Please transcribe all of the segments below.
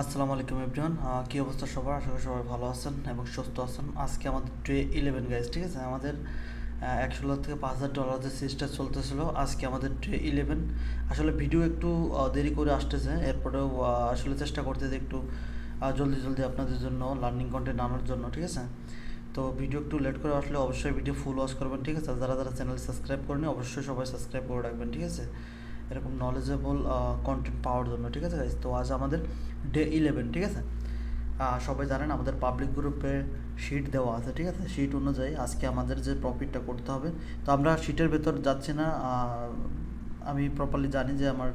আসসালামু আলাইকুম এভরিওয়ান কী অবস্থা সবার? আশা করি সবাই ভালো আছেন এবং সুস্থ আছেন। আজকে আমাদের ট্রে ইলেভেন গাইজ ঠিক আছে? আমাদের একশো থেকে পাঁচ হাজার ডলার যে সিরিজটা চলতেছিল, আজকে আমাদের ট্রে ইলেভেন আসলে ভিডিও একটু দেরি করে আসতেছে। এরপরেও আসলে চেষ্টা করতেছে একটু জলদি জলদি আপনাদের জন্য লার্নিং কন্টেন্ট আনার জন্য, ঠিক আছে? তো ভিডিও একটু লেট করে আসলে অবশ্যই ভিডিও ফুল ওয়াচ করবেন, ঠিক আছে? যারা যারা চ্যানেল সাবস্ক্রাইব করেনি অবশ্যই সবাই সাবস্ক্রাইব করে রাখবেন, ঠিক আছে? এরকম নলেজেবল কন্টেন্ট পাওয়ার জন্য, ঠিক আছে? তো আজ আমাদের ডে ইলেভেন ঠিক আছে? সবাই জানেন আমাদের পাবলিক গ্রুপে শিট দেওয়া আছে, ঠিক আছে? শিট অনুযায়ী আজকে আমাদের যে প্রফিটটা করতে হবে, তো আমরা শিটের ভেতর যাচ্ছি না আমি প্রপারলি জানি যে আমার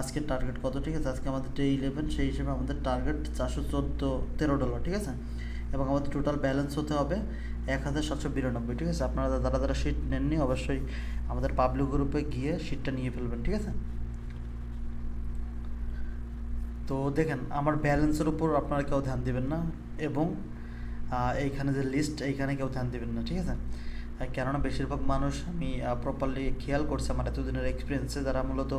আজকের টার্গেট কত, ঠিক আছে? আজকে আমাদের ডে ইলেভেন সেই হিসেবে আমাদের টার্গেট চারশো চোদ্দ, তেরো ডলার ঠিক আছে? এবং আমাদের টোটাল ব্যালেন্স হতে হবে এক হাজার সাতশো বিরানব্বই, ঠিক আছে? আপনারা যারা যারা শিট নেননি, অবশ্যই আমাদের পাবলিক গ্রুপে গিয়ে শিটটা নিয়ে ফেলবেন, ঠিক আছে? তো দেখেন, আমার ব্যালেন্সের উপর আপনারা কেউ ধ্যান দিবেন না এবং এইখানে যে লিস্ট এইখানে কেউ ধ্যান দিবেন না, ঠিক আছে? কেননা বেশিরভাগ মানুষ আমি প্রপারলি খেয়াল করছি আমার এতদিনের এক্সপিরিয়েন্সে যারা মূলত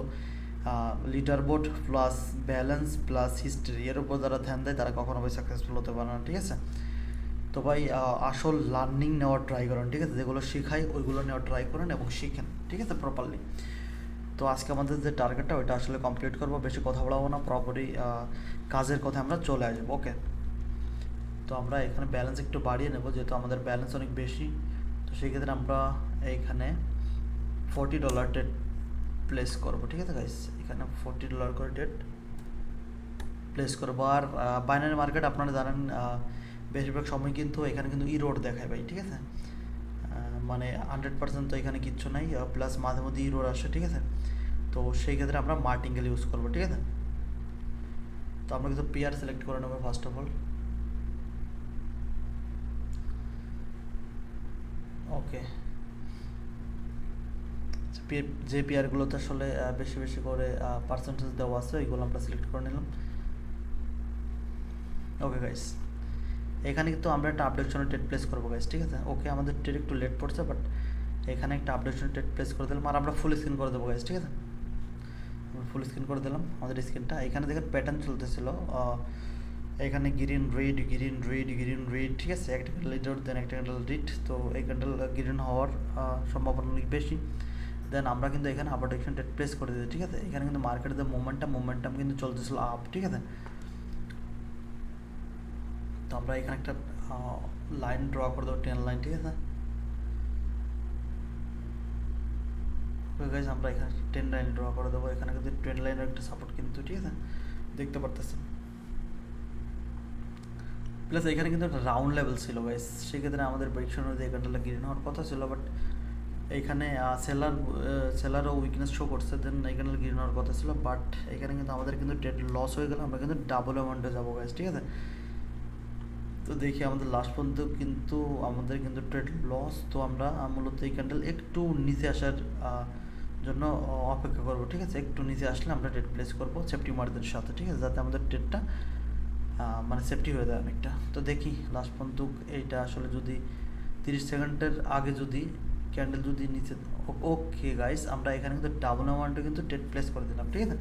leaderboard plus balance plus history এর উপর যারা ধ্যান দেয়, তারা কখনো ভাই সাকসেসফুল হতে পারে না, ঠিক আছে? তো ভাই আসল লার্নিং নেওয়ার ট্রাই করেন, ঠিক আছে? যেগুলো শেখাই, ওইগুলো নেওয়ার ট্রাই করেন এবং শিখেন, ঠিক আছে? প্রপারলি তো আজকে আমাদের যে টার্গেটটা ওইটা আসলে কমপ্লিট করব, বেশি কথা বলাবো না প্রপারলি কাজের কথা আমরা চলে আসব ওকে তো আমরা এখানে ব্যালেন্স একটু বাড়িয়ে নেব, যেহেতু আমাদের ব্যালেন্স অনেক বেশি, তো সেই ক্ষেত্রে আমরা এইখানে ফোর্টি ডলার প্লেস করব, ঠিক আছে গাইস এখানে ফোর্টি ডলার করে ডেট প্লেস করব। আর বাইনারি মার্কেট আপনারা জানেন বেশিরভাগ সময় কিন্তু এখানে কিন্তু ইরোড দেখায় ভাই, ঠিক আছে? মানে হান্ড্রেড পার্সেন্ট তো এখানে কিচ্ছু নাই প্লাস মাঝে মধ্যে ইরোড আসে, ঠিক আছে? তো সেই ক্ষেত্রে আমরা মার্টিঙ্গেল ইউজ করব, ঠিক আছে? তো আমরা কিন্তু পেয়ার সিলেক্ট করে নেব ফার্স্ট অফ অল ওকে যে পেয়ারগুলোতে আসলে বেশি বেশি করে পার্সেন্টেজ দেওয়া আছে, ওইগুলো আমরা সিলেক্ট করে নিলাম। ওকে গাইস এখানে কিন্তু আমরা একটা আপডেশনের টেট প্লেস করব গাইস ঠিক আছে? ওকে আমাদের টেট একটু লেট পড়ছে বাট এখানে একটা আপডেশনের টেট প্লেস করে দিলাম, আর আমরা ফুল স্ক্রিন করে দেবো গাইস ঠিক আছে? আমরা ফুল স্ক্রিন করে দিলাম, আমাদের স্ক্রিনটা এখানে দেখেন প্যাটার্ন চলতেছিল এখানে green red green red green red ঠিক আছে? একটা ক্যান্ডেল লিডার দেন একটা ক্যান্ডেল রিড তো এই ক্যান্ডেল গ্রিন হওয়ার সম্ভাবনা অনেক বেশি। দেন আমরা কিন্তু এখানে আপডেশন টেট প্লেস করে দিই ঠিক আছে? এখানে কিন্তু মার্কেটের যে মোমেন্টাম মোমেন্টাম কিন্তু চলতেছিল আপ ঠিক আছে? তো আমরা এখানে একটা লাইন ড্র করে দেবো টেন লাইন ঠিক আছে? গাইজ আমরা এখানে টেন লাইন ড্র করে দেবো। এখানে কিন্তু টেন লাইনের একটা সাপোর্ট কিন্তু, ঠিক আছে? দেখতে পারতেছেন? প্লাস এখানে কিন্তু একটা রাউন্ড লেভেল ছিল গাইস সেক্ষেত্রে আমাদের প্রেডিকশন অনুযায়ী এখানটা গ্রিন হওয়ার কথা ছিল বাট এইখানে সেলার সেলারও উইকনেস শো করছে দেন এখানে গ্রিন হওয়ার কথা ছিল বাট এখানে কিন্তু আমাদের কিন্তু ট্রেড লস হয়ে গেল, আমরা কিন্তু ডাবল অ্যামাউন্টে যাব গাইস ঠিক আছে? তো দেখি আমাদের লাস্ট পর্যন্ত কিন্তু আমাদের কিন্তু ট্রেড লস তো আমরা মূলত এই ক্যান্ডেল একটু নিচে আসার জন্য অপেক্ষা করব, ঠিক আছে? একটু নিচে আসলে আমরা ট্রেড প্লেস করব সেফটি মার্কেটের সাথে, ঠিক আছে? যাতে আমাদের ট্রেডটা মানে সেফটি হয়ে যায় অনেকটা। তো দেখি লাস্ট পর্যন্ত এইটা আসলে যদি তিরিশ সেকেন্ডের আগে যদি ক্যান্ডেল যদি নিচে ওকে গাইস আমরা এখানে কিন্তু ডাবল অ্যামাউন্টে কিন্তু ট্রেড প্লেস করে দিলাম, ঠিক আছে?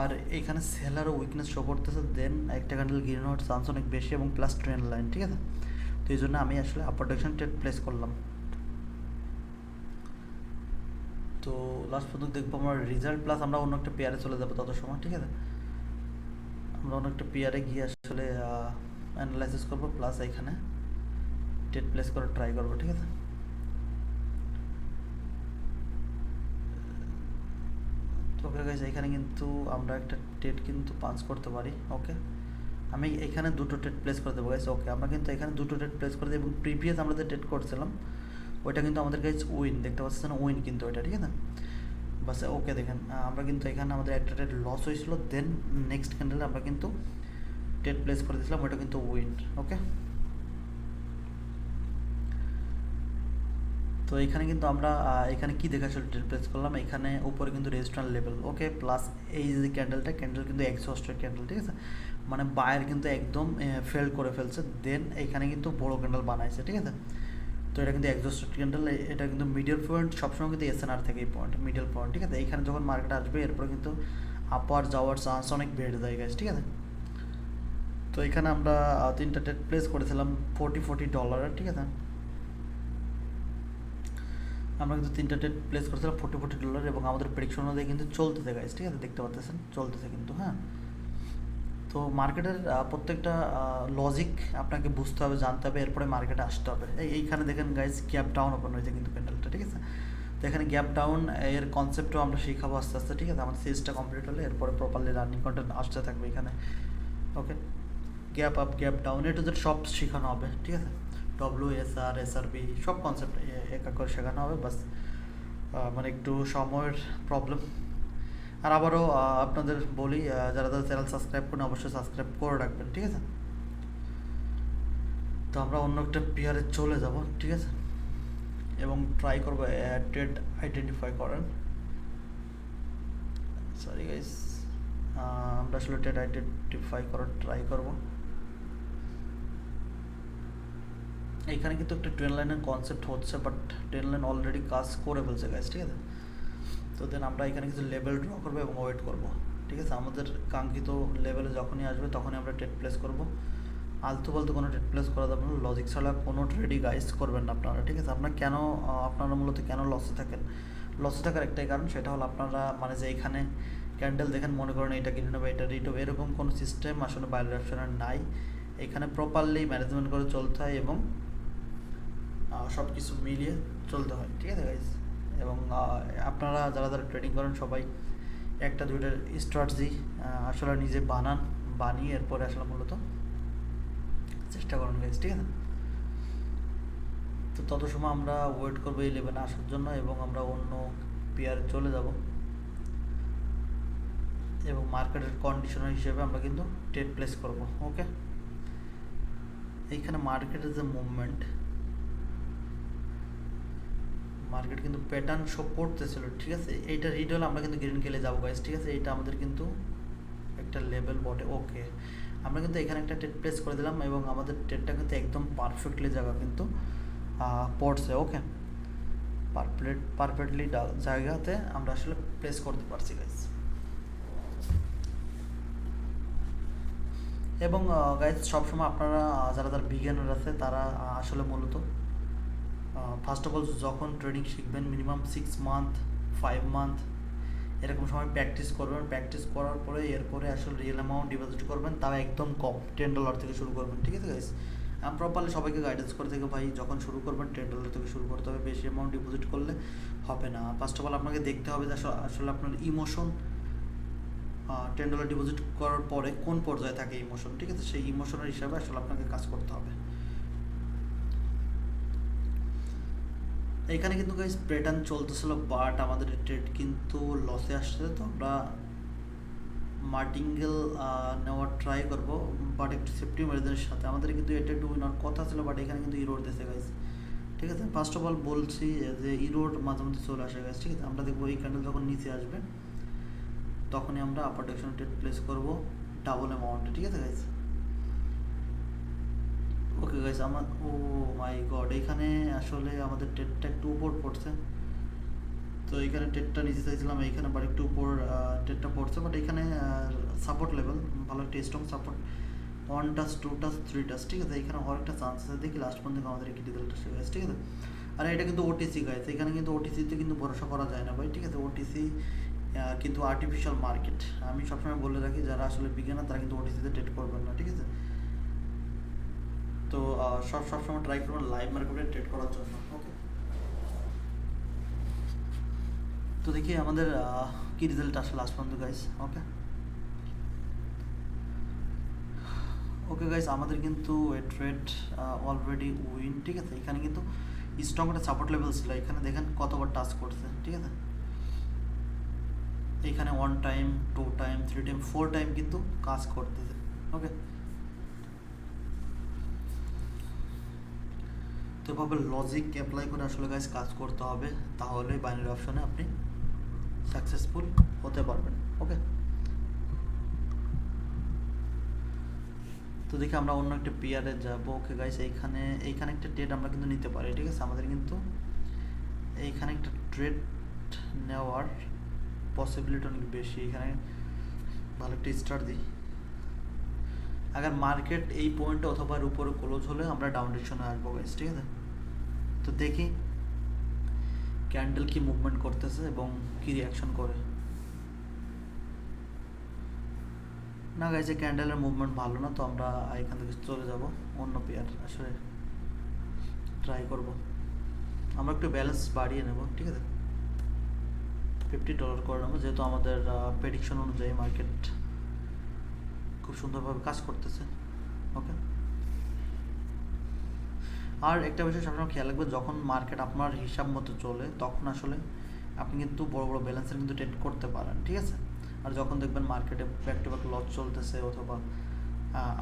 আর এখানে সেলারও উইকনেস শো করতেছে দেন একটা ক্যান্ডেল গ্রিন হওয়ার চান্স অনেক বেশি এবং প্লাস ট্রেন লাইন ঠিক আছে? তো এই জন্য আমি আসলে আপার ডিরেকশন ট্রেড প্লেস করলাম। তো লাস্ট পর্যন্ত দেখব আমার রেজাল্ট প্লাস আমরা অন্য একটা পেয়ারে চলে যাব তত সময়, ঠিক আছে? আমরা অন্য একটা পেয়ারে গিয়ে আসলে অ্যানালাইসিস করব প্লাস এখানে ট্রেড প্লেস করে ট্রাই করব, ঠিক আছে তো ওকে গাইজ এখানে কিন্তু আমরা একটা টেট কিন্তু পাঞ্চ করতে পারি ওকে আমি এখানে দুটো টেট প্লেস করে দেবো গাইজ ওকে আমরা কিন্তু এখানে দুটো টেট প্লেস করে দেবো, এবং প্রিভিয়াস আমরা যে টেট করছিলাম, ওইটা কিন্তু আমাদের গাইজ উইন দেখতে পাচ্ছেন উইন কিন্তু ওইটা, ঠিক আছে? বাস ওকে দেখেন আমরা কিন্তু এখানে আমাদের একটা টেট লস হয়েছিল দেন নেক্সট ক্যান্ডেলে আমরা কিন্তু টেট প্লেস করে দিয়েছিলাম, ওইটা কিন্তু উইন ওকে তো এখানে কিন্তু আমরা এখানে কি দেখে আসলে প্লেস করলাম। এখানে উপরে কিন্তু রেজিস্ট্রাল লেভেল ওকে প্লাস এই যে ক্যান্ডেলটা ক্যান্ডেল কিন্তু এক্সস্টেড ক্যান্ডেল ঠিক আছে? মানে বায়ের কিন্তু একদম ফেল করে ফেলছে। দেন এখানে কিন্তু বড় ক্যান্ডেল বানাইছে, ঠিক আছে? তো এটা কিন্তু এক্সস্টেড ক্যান্ডেল এটা কিন্তু মিডিয়াল পয়েন্ট সবসময় কিন্তু এসএনআর থেকে এই পয়েন্ট মিডল পয়েন্ট ঠিক আছে? এখানে যখন মার্কেট আসবে, এরপর কিন্তু আপার যাওয়ার চান্স অনেক বেড়ে যায় গেছে ঠিক আছে? তো এখানে আমরা তিনটা ট্রেড প্লেস করেছিলাম ফোর্টি ফোর্টি ডলারের ঠিক আছে? আমরা কিন্তু তিনটা ট্রেড প্লেস করেছিলাম ফোর্টি ফোর্টি ডলার এবং আমাদের প্রেডিকশন অনুযায়ী কিন্তু চলতেছে গাইজ ঠিক আছে? দেখতে পাচ্ছেন চলতেছে কিন্তু হ্যাঁ? তো মার্কেটের প্রত্যেকটা লজিক আপনাকে বুঝতে হবে, জানতে হবে, এরপরে মার্কেটে আসতে হবে। এই, এইখানে দেখেন গাইজ গ্যাপ ডাউন ওপেন হয়েছে কিন্তু প্যান্ডেলটা ঠিক আছে? তো এখানে গ্যাপ ডাউন এর কনসেপ্টও আমরা শিখাবো আস্তে আস্তে, ঠিক আছে? আমাদের সিরিজটা কমপ্লিট হলে এরপরে প্রপারলি রানিং কন্টেন্ট আসতে থাকবে এখানে okay gap up gap down এটা সব শেখানো হবে, ঠিক আছে? W S R S R B সব কনসেপ্ট এক করে শেখানো হবে, বাস মানে একটু সময়ের প্রবলেম আর আবারও আপনাদের বলি যারা যারা চ্যানেল সাবস্ক্রাইব করেন, অবশ্যই সাবস্ক্রাইব করে রাখবেন, ঠিক আছে? তো আমরা অন্য একটা পেয়ারে চলে যাব, ঠিক আছে? এবং ট্রাই করব ট্রেড আইডেন্টিফাই করেন সরি গাইস আমরা আসলে ট্রেড আইডেন্টিফাই করার ট্রাই করব। এইখানে কিন্তু একটা ট্রেন লাইনের কনসেপ্ট হচ্ছে বাট ট্রেন লাইন অলরেডি কাজ করে ফেলছে গাইস ঠিক আছে? তো দেন আমরা এখানে কিছু লেভেল ড্র করব এবং ওয়েট করব, ঠিক আছে? আমাদের কাঙ্ক্ষিত লেভেলে যখনই আসবে, তখনই আমরা ট্রেড প্লেস করব। আলতু ফালতু কোনো ট্রেড প্লেস করা যাবে না লজিক ছাড়া কোনো ট্রেডই গাইস করবেন না আপনারা, ঠিক আছে? আপনারা কেন আপনারা মূলত কেন লসে থাকেন? লসে থাকার একটাই কারণ, সেটা হলো আপনারা মানে যে এখানে ক্যান্ডেল দেখেন, মনে করেন এটা কিনে নেবে, এটা রিট এরকম কোনো সিস্টেম আসলে বাইরের অপশনের নাই। এখানে প্রপারলি ম্যানেজমেন্ট করে চলতে হয় এবং সব কিছু মিলিয়ে চলতে হয়, ঠিক আছে গাইজ এবং আপনারা যারা যারা ট্রেডিং করেন সবাই একটা দুইটার স্ট্র্যাটেজি আসলে নিজে বানান, বানিয়ে এরপরে আসলে মূলত চেষ্টা করেন গাইজ ঠিক আছে? তো তত সময় আমরা ওয়েট করব এই লেভেলে আসার জন্য এবং আমরা অন্য পেয়ারে চলে যাব। এবং মার্কেটের কন্ডিশনার হিসেবে আমরা কিন্তু ট্রেড প্লেস করব ওকে এইখানে মার্কেটের যে মুভমেন্ট মার্কেট কিন্তু প্যাটার্ন শো করতেছিল ঠিক আছে? এইটা রিড হলে আমরা কিন্তু গ্রিন কেলে যাব গাইস ঠিক আছে? এইটা আমাদের কিন্তু একটা লেভেল বটে ওকে আমরা কিন্তু এখানে একটা টেট প্লেস করে দিলাম এবং আমাদের টেটটা কিন্তু একদম পারফেক্টলি জায়গা কিন্তু পড়ছে ওকে পারফেক্ট পারফেক্টলি জায়গাতে আমরা আসলে প্লেস করতে পারছি গাইস এবং গাইজ সবসময় আপনারা যারা যারা বিজ্ঞানের আছে, তারা আসলে মূলত ফার্স্ট অফ অল যখন ট্রেডিং শিখবেন minimum six month five month এরকম সময় প্র্যাকটিস করবেন। প্র্যাকটিস করার পরে এরপরে আসলে রিয়েল অ্যামাউন্ট ডিপোজিট করবেন, তাও একদম কম টেন ডলার থেকে শুরু করবেন, ঠিক আছে গাইস আমি প্রপারলি সবাইকে গাইডেন্স করে থেকে ভাই, যখন শুরু করবেন টেন ডলার থেকে শুরু করতে হবে, বেশি অ্যামাউন্ট ডিপোজিট করলে হবে না। ফার্স্ট অফ অল আপনাকে দেখতে হবে যে আসলে- আপনার ইমোশন টেন ডলার ডিপোজিট করার পরে কোন পর্যায়ে থাকে ইমোশন ঠিক আছে? সেই ইমোশনের হিসাবে আসলে আপনাকে কাজ করতে হবে। এখানে কিন্তু গাইস প্যাটার্ন চলতেছিল বাট আমাদের ট্রেড কিন্তু লসে আসছে, তো আমরা মার্টিঙ্গেল নেওয়ার ট্রাই করব বাট একটু সেফটি মার্জিনের সাথে। আমাদের কিন্তু এটা একটু উইনার কথা ছিল বাট এখানে কিন্তু ইরোড দিয়েছে গাইস ঠিক আছে? ফার্স্ট অফ অল বলছি যে ইরোড মাঝে মধ্যে চলে আসে গাইস ঠিক আছে? আমরা দেখব এই ক্যান্ডেল যখন নিচে আসবে, তখনই আমরা আপার ডিরেকশন ট্রেড প্লেস করব ডাবল অ্যামাউন্টে ঠিক আছে গাইস ওকে গাইস আমার ও মাই গড এখানে আসলে আমাদের টেটটা একটু উপর পড়ছে। তো এখানে টেটটা নিচে চাইছিলাম, এখানে বাট একটু উপর টেটটা পড়ছে বাট এখানে সাপোর্ট লেভেল ভালো একটা strong support one touch two touch three touch ঠিক আছে? এখানে হওয়ার একটা চান্স আছে। দেখি লাস্ট পর্যন্ত আমাদের একটি রেজাল্ট আসে গেছে, ঠিক আছে? আর, এটা কিন্তু ওটিসি গাইছে এখানে কিন্তু ওটিসিতে কিন্তু ভরসা করা যায় না, ভাই, ঠিক আছে? ওটিসি কিন্তু আর্টিফিশিয়াল মার্কেট আমি সবসময় বলে রাখি, যারা আসলে বিজ্ঞানা তারা কিন্তু ওটিসিতে ট্রেড করবেন না, ঠিক আছে? তো সব সবসময় ট্রাই করবেন লাইভ মার্কেটে ট্রেড করার জন্য ওকে তো দেখি আমাদের কি রেজাল্ট আসে লাস্ট পর্যন্ত গাইস ওকে ওকে গাইস আমাদের কিন্তু ট্রেড অলরেডি উইন ঠিক আছে? এখানে কিন্তু স্ট্রং একটা সাপোর্ট লেভেল ছিল, এখানে দেখেন কতবার টাচ করছে, ঠিক আছে? এখানে one time two time three time four time কিন্তু কাজ করতেছে ওকে এভাবে লজিক অ্যাপ্লাই করে আসলে গাইস কাজ করতে হবে, তাহলে বাইনারি অপশনে আপনি সাকসেসফুল হতে পারবেন ওকে তো দেখি আমরা অন্য একটা পেয়ারে যাব ওকে গাইস এইখানে এইখানে একটা ট্রেড আমরা কিন্তু নিতে পারি, ঠিক আছে? আমাদের কিন্তু এইখানে একটা ট্রেড নেওয়ার পসিবিলিটি অনেক বেশি, এখানে ভালো একটা স্টার দিই। আগার মার্কেট এই পয়েন্টে অথবা উপরে ক্লোজ হলে আমরা ডাউন ডিরেকশনে আসব গাইস ঠিক আছে? তো দেখি। ক্যান্ডেল কি মুভমেন্ট করতেছে এবং কি রিয়াকশন করে? না গাইছে ক্যান্ডেলের মুভমেন্ট ভালো না, তো আমরা এখান থেকে চলে যাব। অন্য পেয়ার আসলে ট্রাই করব। আমরা একটু ব্যালেন্স বাড়িয়ে নেব, ঠিক আছে? ফিফটি ডলার করে নেব, যেহেতু আমাদের প্রেডিকশন অনুযায়ী মার্কেট খুব সুন্দরভাবে কাজ করতেছে। ওকে আর একটা বিষয় সবসময় খেয়াল রাখবে, যখন মার্কেট আপনার হিসাব মতো চলে, তখন আসলে আপনি কিন্তু বড় বড় ব্যালেন্সের কিন্তু ট্রেড করতে পারেন, ঠিক আছে? আর যখন দেখবেন মার্কেটে ব্যাক টু ব্যাক লস চলতেছে অথবা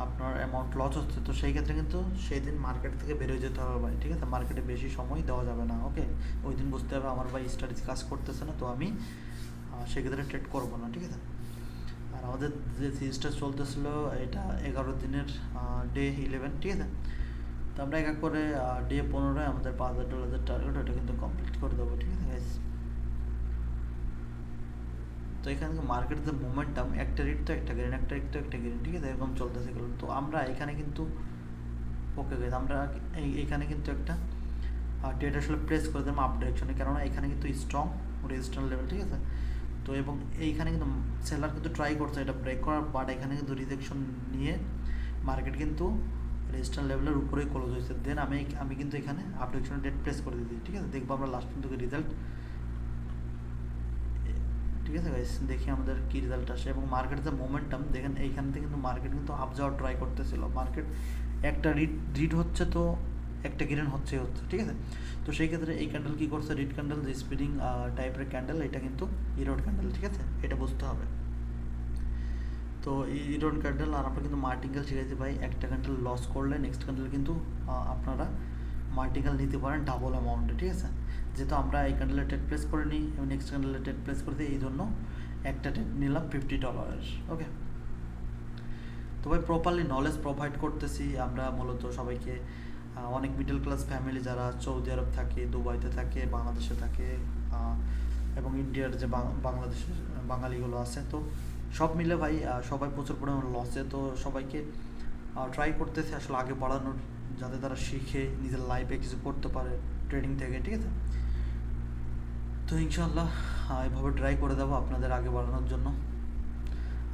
আপনার অ্যামাউন্ট লস হচ্ছে, তো সেই ক্ষেত্রে কিন্তু সেই দিন মার্কেট থেকে বেরোয় যেতে হবে ভাই, ঠিক আছে? মার্কেটে বেশি সময় দেওয়া যাবে না ওকে ওই দিন বুঝতে হবে আমার ভাই স্টাডিজ কাজ করতেছে না, তো আমি সেক্ষেত্রে ট্রেড করব না, ঠিক আছে? আর আমাদের যে সিরিজটা চলতেছিল, এটা এগারো দিনের ডে ইলেভেন ঠিক আছে? আমরা এক এক করে ডে পনেরোয় আমাদের পাঁচ হাজার ডলারের টার্গেট ওটা কিন্তু কমপ্লিট করে দেবো, ঠিক আছে গাইস তো এখানে মার্কেটের যে মোমেন্টাম একটা রিট তো একটা গ্রিন একটা রিট তো একটা গ্রিন ঠিক আছে? এরকম চলতেছে গেল তো আমরা এখানে কিন্তু ওকে গাইস আমরা এই, এখানে কিন্তু একটা ডেট আসলে প্রেস করে দিলাম আপ ডিরেকশনে কেননা এখানে কিন্তু স্ট্রং রেজিস্ট্যান্স লেভেল ঠিক আছে? তো এবং এইখানে কিন্তু সেলার কিন্তু ট্রাই করছে এটা ব্রেক করার বাট এখানে কিন্তু রিজেকশন নিয়ে মার্কেট কিন্তু রেজিস্ট্যান্স লেভেলের উপরেই ক্লোজ হয়েছে। দেন আমি আমি কিন্তু এখানে আপডেকশনের ডেট প্রেস করে দিই ঠিক আছে? দেখব আমরা লাস্ট পর্যন্ত রেজাল্ট ঠিক আছে গাইস দেখি আমাদের কী রেজাল্ট আসে। এবং মার্কেটের যে মোমেন্টাম দেখেন এইখান থেকে কিন্তু মার্কেট কিন্তু আপ যাওয়ার ট্রাই করতেছিল। মার্কেট একটা রিড রিড হচ্ছে তো, একটা গ্রিন হচ্ছে হচ্ছে, ঠিক আছে? তো সেই ক্ষেত্রে এই ক্যান্ডেল কী করছে? রিড ক্যান্ডেল যে স্পিডিং টাইপের ক্যান্ডেল এটা কিন্তু ইরোড ক্যান্ডেল ঠিক আছে? এটা বুঝতে হবে। তো ইরোড ক্যান্ডেল আর আমরা কিন্তু মার্টিঙ্গেল শিখেছি ভাই একটা ক্যান্ডেল লস করলে নেক্সট ক্যান্ডেল কিন্তু আপনারা মার্টিঙ্গেল নিতে পারেন ডাবল অ্যামাউন্টে ঠিক আছে? যেহেতু আমরা এই ক্যান্ডেলে টেট প্লেস করে নিই এবং নেক্সট ক্যান্ডেলে টেট প্লেস করে দিই, এই জন্য একটা টেট নিলাম ফিফটি ডলারের ওকে তো ভাই প্রপারলি নলেজ প্রোভাইড করতেছি। আমরা মূলত সবাইকে অনেক মিডল ক্লাস ফ্যামিলি যারা সৌদি আরব থাকে, দুবাইতে থাকে, বাংলাদেশে থাকে এবং ইন্ডিয়ার যে বাংলাদেশের বাঙালিগুলো আছে, তো সব মিলে ভাই সবাই প্রচুর পরিমাণ লসে তো সবাইকে ট্রাই করতেছে আসলে আগে বাড়ানোর, যাতে তারা শিখে নিজের লাইফে কিছু করতে পারে ট্রেডিং থেকে, ঠিক আছে? তো ইনশাল্লাহ এভাবে ট্রাই করে দেবো আপনাদের আগে বাড়ানোর জন্য।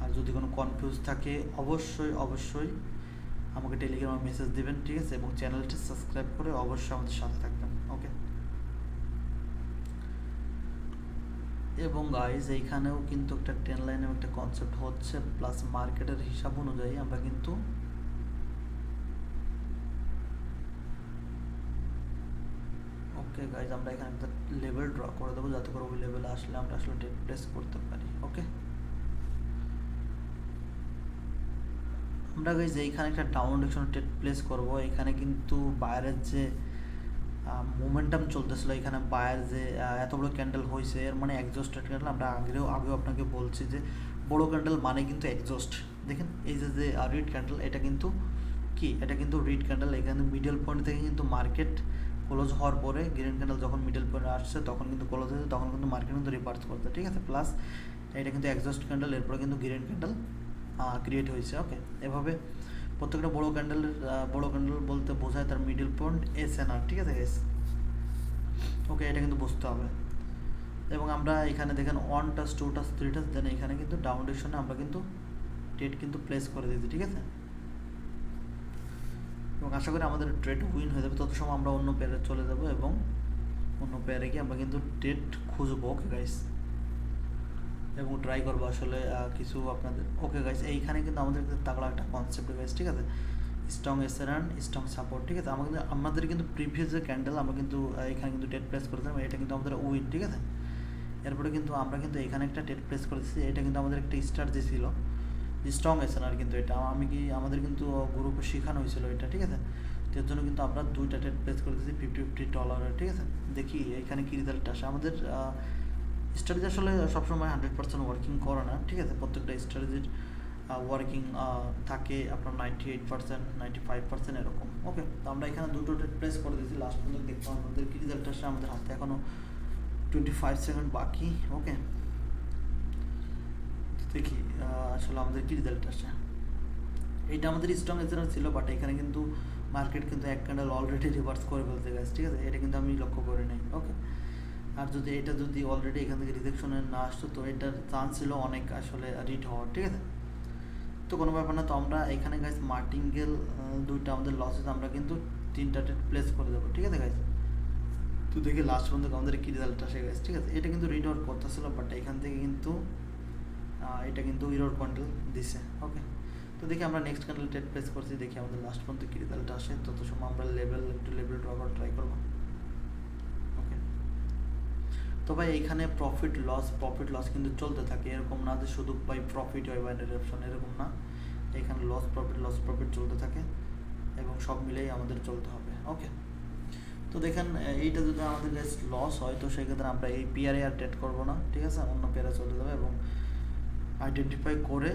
আর যদি কোনো কনফিউজ থাকে, অবশ্যই অবশ্যই আমাকে টেলিগ্রামে মেসেজ দেবেন, ঠিক আছে? এবং চ্যানেলটি সাবস্ক্রাইব করে অবশ্যই আমাদের সাথে থাকবেন ওকে এবং গাইজ এইখানেও কিন্তু একটা টেন লাইনের একটা কনসেপ্ট হচ্ছে প্লাস মার্কেটের হিসাব অনুযায়ী আমরা কিন্তু ওকে গাইজ আমরা এখানে একটা লেভেল ড্র করে দেবো, যাতে করে ওই লেভেলে আসলে আমরা আসলে টেক প্লেস করতে পারি ওকে আমরা গাইজ এইখানে একটা ডাউন ডিরেকশনে টেট প্লেস করব এখানে কিন্তু বাইরের যে মোমেন্টাম চলতেছিল। এখানে বায়ার যে এত বড় ক্যান্ডেল হয়েছে এর মানে এক্সস্টেড ক্যান্ডেল আমরা আগেও আগেও আপনাকে বলছি যে, বড় ক্যান্ডেল মানে কিন্তু এক্সস্ট দেখেন, এই যে যে রিড ক্যান্ডেল এটা কিন্তু কি? এটা কিন্তু রিড ক্যান্ডেল এখানে মিডল পয়েন্ট থেকে কিন্তু মার্কেট ক্লোজ হওয়ার পরে গ্রিন ক্যান্ডেল যখন মিডল পয়েন্টে আসছে, তখন কিন্তু ক্লোজ হয়েছে, তখন কিন্তু মার্কেট কিন্তু রিভার্স করছে, ঠিক আছে? প্লাস এটা কিন্তু এক্সস্ট ক্যান্ডেল এরপরে কিন্তু গ্রিন ক্যান্ডেল ক্রিয়েট হয়েছে ওকে এভাবে প্রত্যেকটা বড় ক্যান্ডেলের বড় ক্যান্ডেল বলতে বোঝায় তার middle point S N R ঠিক আছে? এস ওকে এটা কিন্তু বুঝতে হবে। এবং আমরা এখানে দেখেন one touch two touch three টাস দেন এখানে কিন্তু ডাউন ডিরেকশনে আমরা কিন্তু ট্রেড কিন্তু প্লেস করে দিয়েছি, ঠিক আছে? এবং আশা করি আমাদের ট্রেড উইন হয়ে যাবে। তত সময় আমরা অন্য পেয়ারে চলে যাব এবং অন্য পেয়ারে গিয়ে আমরা কিন্তু ট্রেড খুঁজবো ওকে গাইস এবং ট্রাই করব আসলে কিছু আপনাদের ওকে গাইস এইখানে কিন্তু আমাদের কিন্তু তাগড়া একটা কনসেপ্ট গাইস ঠিক আছে? স্ট্রং এসেরান স্ট্রং সাপোর্ট ঠিক আছে? আমাদের আমাদের কিন্তু প্রিভিয়াস যে ক্যান্ডেল আমরা কিন্তু এখানে কিন্তু ডেট প্লেস করেছিলাম, এটা কিন্তু আমাদের উইন ঠিক আছে? এরপরে কিন্তু আমরা কিন্তু এখানে একটা টেট প্লেস করে করেছি, এটা কিন্তু আমাদের একটা স্ট্র্যাটেজি ছিল স্ট্রং এসেনার কিন্তু এটা। আমি কি, আমাদের কিন্তু গ্রুপে শেখানো হয়েছিল এটা, ঠিক আছে? তো এর জন্য কিন্তু আমরা দুইটা টেট প্লেস করে দিয়েছি ফিফটি ফিফটি ডলারের ঠিক আছে? দেখি, এখানে কী রেজাল্ট আসে? আমাদের স্ট্র্যাটেজি আসলে সবসময় হান্ড্রেড পার্সেন্ট ওয়ার্কিং করে না, ঠিক আছে? প্রত্যেকটা স্ট্র্যাটেজির ওয়ার্কিং থাকে আপনার ninety eight percent ninety five percent এরকম ওকে তো আমরা এখানে দুটো প্লেস করে দিয়েছি লাস্ট পর্যন্ত দেখব আমাদের কি রেজাল্ট আসে আমাদের হাতে এখনও টোয়েন্টি ফাইভ সেকেন্ড বাকি ওকে দেখি আসলে আমাদের কি রেজাল্ট আসে এটা আমাদের স্ট্রং এজেন্ট ছিল বাট এখানে কিন্তু মার্কেট কিন্তু এক ক্যান্ডেল অলরেডি রিভার্স করে ফেলতে গেছে ঠিক আছে? এটা কিন্তু আমি লক্ষ্য করি নাই ওকে আর যদি এটা যদি অলরেডি এখান থেকে রিজেকশনে না আসতো, তো এটার চান্স ছিল অনেক আসলে রিট হওয়ার, ঠিক আছে? তো কোনো ব্যাপার না, তো আমরা এখানে গাইজ মার্টিঙ্গেল দুইটা আমাদের লসেস আমরা কিন্তু তিনটা প্লেস করে দেবো, ঠিক আছে গাইজ তো দেখি লাস্ট পর্যন্ত আমাদের কী রেজাল্ট আসে গেছে ঠিক আছে? এটা কিন্তু রিড আউট করতেছিল বাট এখান থেকে কিন্তু এটা কিন্তু ইরোর কন্ট্রোল দিছে ওকে তো দেখি আমরা নেক্সট ক্যান্ডেল ট্রেড প্লেস করছি, দেখি আমাদের লাস্ট পর্যন্ত কী রেজাল্ট আসে। তত সময় আমরা লেভেল একটু লেভেল ড্র করার ট্রাই করব। তো ভাই এখানে প্রফিট লস প্রফিট লস কিন্তু চলতে থাকে। এরকম না যে শুধু ভাই প্রফিট হয় বাইরের অপশন এরকম না। এখানে লস প্রফিট লস প্রফিট চলতে থাকে এবং সব মিলেই আমাদের চলতে হবে। ওকে তো দেখেন এইটা যদি আমাদের লস হয়, তো সেক্ষেত্রে আমরা এই পিয়ারে আর ট্রেড করব না। ঠিক আছে? অন্য পেয়ারে চলে যাবে এবং আইডেন্টিফাই করে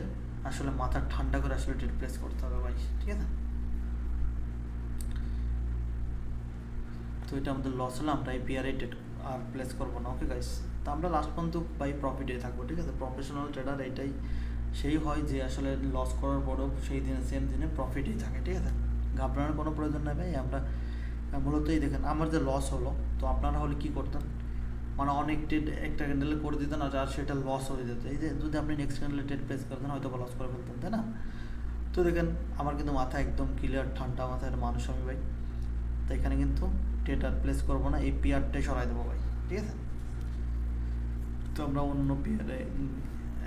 আসলে মাথা ঠান্ডা করে আসলে ট্রেড প্লেস করতে হবে ভাই। ঠিক আছে? তো এটা আমাদের লস হলে, আমরা এই পিয়ারে ট্রেড আর প্লেস করব না। ওকে গাইস তো আমরা লাস্ট পর্যন্ত বাই প্রফিটে থাকব ঠিক আছে? প্রফেশনাল ট্রেডার এটাই সেই হয় যে আসলে লস করার পরেও সেই দিনে সেম দিনে প্রফিটেই থাকে ঠিক আছে? ঘাবড়ানোর কোনো প্রয়োজন নেই ভাই। আমরা আহ, মূলত এই দেখেন আমার যে লস হলো তো আপনারা হলে কী করতেন? মানে অনেক ট্রেড একটা ক্যান্ডেলে করে দিতেন আর সেটা লস হয়ে যেত। এই যে যদি আপনি নেক্সট ক্যান্ডেলে ট্রেড প্লেস করতেন হয়তো বা লস করে ফেলতেন তাই না? তো দেখেন আমার কিন্তু মাথা একদম ক্লিয়ার ঠান্ডা মাথায় মানুষ আমি ভাই। তো এখানে কিন্তু ট্রেড আর প্লেস করব না, এই পিয়ারটাই সরাই দেবো ভাই, ঠিক আছে? তো আমরা অন্য পিয়ারে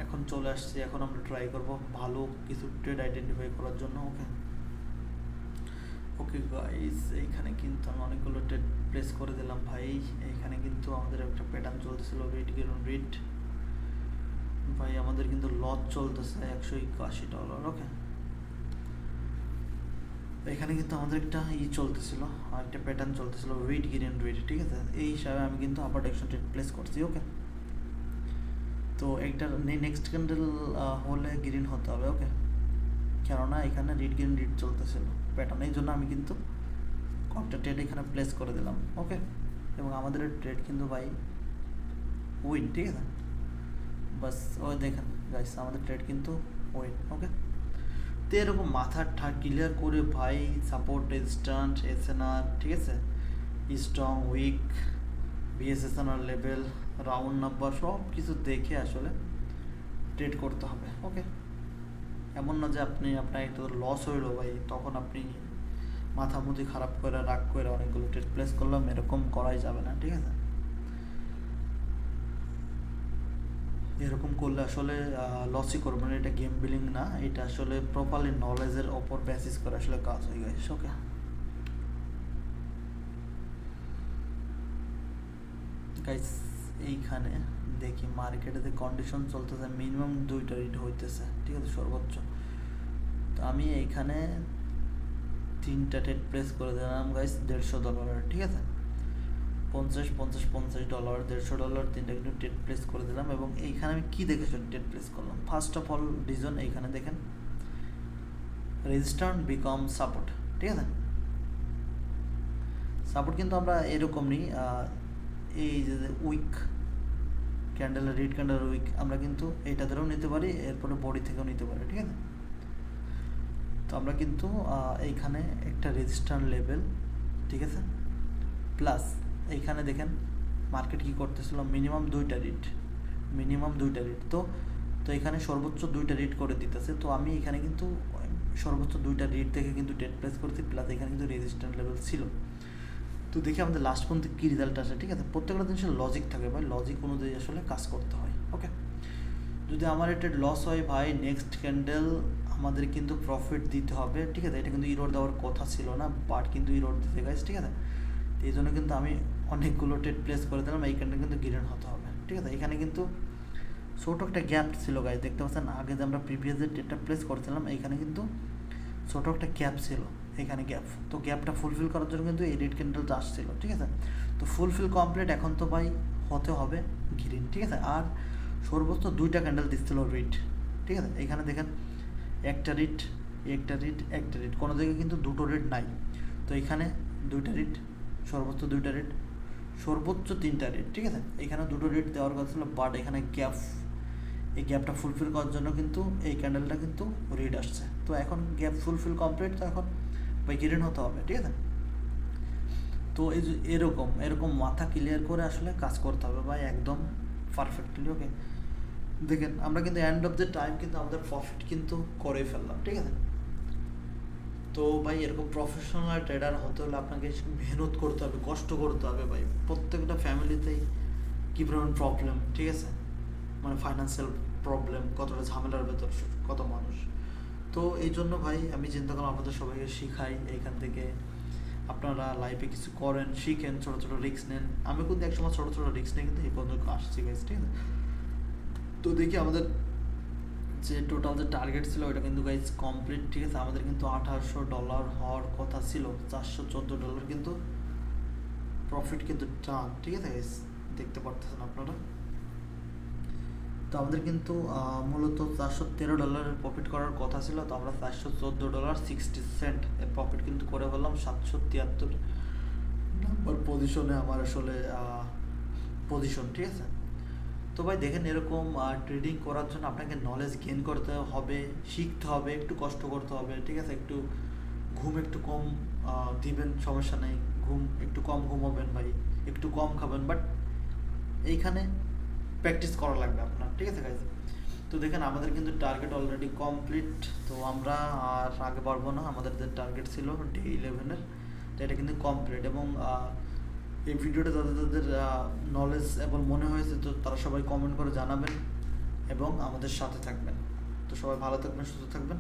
এখন চলে আসছি, এখন আমরা ট্রাই করব ভালো কিছু ট্রেড আইডেন্টিফাই করার জন্য ওকে ওকে গাইস এইখানে কিন্তু আমি অনেকগুলো ট্রেড প্লেস করে দিলাম ভাই, এইখানে কিন্তু আমাদের একটা প্যাটার্ন চলতেছিল রিড গেরুন রিড ভাই, আমাদের কিন্তু লস চলতেছে একশো একাশি ডলার ওকে এখানে কিন্তু আমাদের একটা ই চলতেছিল একটা প্যাটার্ন চলতেছিল রিড গ্রিন রিড ঠিক আছে? এই হিসাবে আমি কিন্তু আপার ডিরেকশন ট্রেড প্লেস করছি ওকে তো এইটার নেক্সট ক্যান্ডেল হলে গ্রিন হতে হবে ওকে কেননা এখানে রিড গ্রিন রিড চলতেছিল প্যাটার্ন এই জন্য আমি কিন্তু কয়েকটা ট্রেড এখানে প্লেস করে দিলাম ওকে এবং আমাদের ট্রেড কিন্তু ভাই উইন ঠিক আছে? বাস, ওই দেখেন গাইস আমাদের ট্রেড কিন্তু উইন ওকে এরকম মাথা ঠা ক্লিয়ার করে ভাই সাপোর্ট রেজিস্ট্যান্ট এসএনআর ঠিক আছে? Strong weak B S S N R level round number সব কিছু দেখে আসলে ট্রেড করতে হবে ওকে এমন না যে আপনি, আপনার একটু লস হইল ভাই, তখন আপনি মাথা মুথি খারাপ করে, রাগ করে অনেকগুলো ট্রেড প্লেস করলাম, এরকম করাই যাবে না, ঠিক আছে? এরকম করলে আসলে লসই করব না, এটা গেম বিলিং না, এটা আসলে প্রপারলি নলেজের ওপর বেসিস করে আসলে কাজ হয়ে গেছে ওকে গাইস এইখানে দেখি মার্কেটে যে কন্ডিশন চলতেছে মিনিমাম দুইটা রিড হইতেছে, ঠিক আছে, সর্বোচ্চ। তো আমি এইখানে তিনটা টেট প্লেস করে দিলাম গাইস দেড়শো ডলারের ঠিক আছে? পঞ্চাশ পঞ্চাশ পঞ্চাশ ডলার দেড়শো ডলার তিনটা কিন্তু ট্রেড প্লেস করে দিলাম এবং এইখানে আমি কী দেখে ট্রেড প্লেস করলাম? ফার্স্ট অফ অল রিজন এইখানে দেখেন। রেজিস্ট্যান্ট বিকম সাপোর্ট ঠিক আছে? সাপোর্ট কিন্তু আমরা এরকম নিই এই যে weak candle red candle weak আমরা কিন্তু এইটা ধরেও নিতে পারি, এরপরে বডি থেকেও নিতে পারি, ঠিক আছে? তো আমরা কিন্তু এইখানে একটা রেজিস্ট্যান্ট লেভেল ঠিক আছে? প্লাস এইখানে দেখেন মার্কেট কি করতেছিল? মিনিমাম দুইটা রিট মিনিমাম দুইটা রিট তো তো এখানে সর্বোচ্চ দুইটা রিট করে দিতেছে। তো আমি এখানে কিন্তু সর্বোচ্চ দুইটা রিট থেকে কিন্তু ডেট প্লেস করছি প্লাস এখানে কিন্তু রেজিস্ট্যান্ট লেভেল ছিল। তো দেখি আমাদের লাস্ট পর্যন্ত কী রেজাল্ট আসে, ঠিক আছে? প্রত্যেকটা জিনিসের লজিক থাকে ভাই। লজিক অনুযায়ী আসলে কাজ করতে হয় ওকে যদি আমার এটা লস হয় ভাই নেক্সট ক্যান্ডেল আমাদের কিন্তু প্রফিট দিতে হবে, ঠিক আছে? এটা কিন্তু ইরোড দেওয়ার কথা ছিল না বাট কিন্তু ইরোড দিতে গেছে ঠিক আছে? এই জন্য কিন্তু আমি অনেকগুলো ট্রেড প্লেস করে দিলাম এই ক্যান্ডেল কিন্তু গ্রিন হতে হবে। ঠিক আছে? এখানে কিন্তু ছোট একটা গ্যাপ ছিল গাইজ দেখতে পাচ্ছেন? আগে যে আমরা প্রিভিয়াস যে ট্রেডটা প্লেস করছিলাম, এইখানে কিন্তু ছোট একটা গ্যাপ ছিল, এখানে গ্যাপ। তো গ্যাপটা ফুলফিল করার জন্য কিন্তু এই রেড ক্যান্ডেলটা আসছিল, ঠিক আছে? তো ফুলফিল কমপ্লিট এখন তো ভাই হতে হবে গ্রিন ঠিক আছে? আর সর্বোচ্চ দুইটা ক্যান্ডেল দিচ্ছিল রেড ঠিক আছে? এখানে দেখেন, একটা রিট একটা রিট একটা রিট কোনো জায়গায় কিন্তু দুটো রেট নাই। তো এখানে দুইটা রিট সর্বোচ্চ দুইটা রেট সর্বোচ্চ তিনটা রেট ঠিক আছে? এখানে দুটো রেট দেওয়ার কথা ছিল বাট এখানে গ্যাপ এই গ্যাপটা ফুলফিল করার জন্য কিন্তু এই ক্যান্ডেলটা কিন্তু রিড আসছে। তো এখন গ্যাপ ফুলফিল কমপ্লিট তো এখন গ্রিন হতে হবে, ঠিক আছে? তো এই যে এরকম এরকম মাথা ক্লিয়ার করে আসলে কাজ করতে হবে ভাই, একদম পারফেক্টলি ওকে দেখেন, আমরা কিন্তু এন্ড অফ দ্য টাইম কিন্তু আমাদের প্রফিট কিন্তু করে ফেললাম, ঠিক আছে? তো ভাই এরকম প্রফেশনাল ট্রেডার হতে হলে আপনাকে মেহনত করতে হবে, কষ্ট করতে হবে ভাই। প্রত্যেকটা ফ্যামিলিতেই কী পরিমাণ প্রবলেম ঠিক আছে? মানে ফাইন্যান্সিয়াল প্রবলেম কতটা ঝামেলার ভেতর, কত মানুষ। তো এই জন্য ভাই আমি চিন্তা করলাম আপনাদের সবাইকে শিখাই, এইখান থেকে আপনারা লাইফে কিছু করেন, শিখেন, ছোটো ছোটো রিক্স নেন। আমি কিন্তু একসময় ছোটো ছোটো রিস্ক নিয়ে কিন্তু এই পর্যন্ত আসছি গাইজ ঠিক আছে? তো দেখি আমাদের যে টোটাল যে টার্গেট ছিল ওটা কিন্তু গাইজ কমপ্লিট ঠিক আছে? আমাদের কিন্তু আঠারোশো ডলার হওয়ার কথা ছিল, চারশো চোদ্দ ডলার কিন্তু প্রফিট কিন্তু টান ঠিক আছে গাইজ দেখতে পারতেছেন আপনারা? তো আমাদের কিন্তু মূলত চারশো তেরো ডলারের প্রফিট করার কথা ছিল, তো আমরা চারশো চোদ্দ ডলার সিক্সটি সেন্ট এর প্রফিট কিন্তু করে ফেললাম, সাতশো তিয়াত্তর নাম্বার পজিশনে আমার আসলে পজিশন ঠিক আছে? তো ভাই দেখেন এরকম ট্রেডিং করার জন্য আপনাকে নলেজ গেন করতে হবে, শিখতে হবে, একটু কষ্ট করতে হবে, ঠিক আছে? একটু ঘুম একটু কম দিবেন, সমস্যা নেই। ঘুম একটু কম ঘুমাবেন ভাই, একটু কম খাবেন বাট এইখানে প্র্যাকটিস করা লাগবে আপনার, ঠিক আছে গাইজ তো দেখেন আমাদের কিন্তু টার্গেট অলরেডি কমপ্লিট তো আমরা আর আগে পারব না, আমাদের যে টার্গেট ছিল ডে ইলেভেনের তো এটা কিন্তু কমপ্লিট এবং এই ভিডিওটা যাদের যাদের নলেজ এবং মনে হয়েছে, তো তারা সবাই কমেন্ট করে জানাবেন এবং আমাদের সাথে থাকবেন। তো সবাই ভালো থাকবেন, সুস্থ থাকবেন।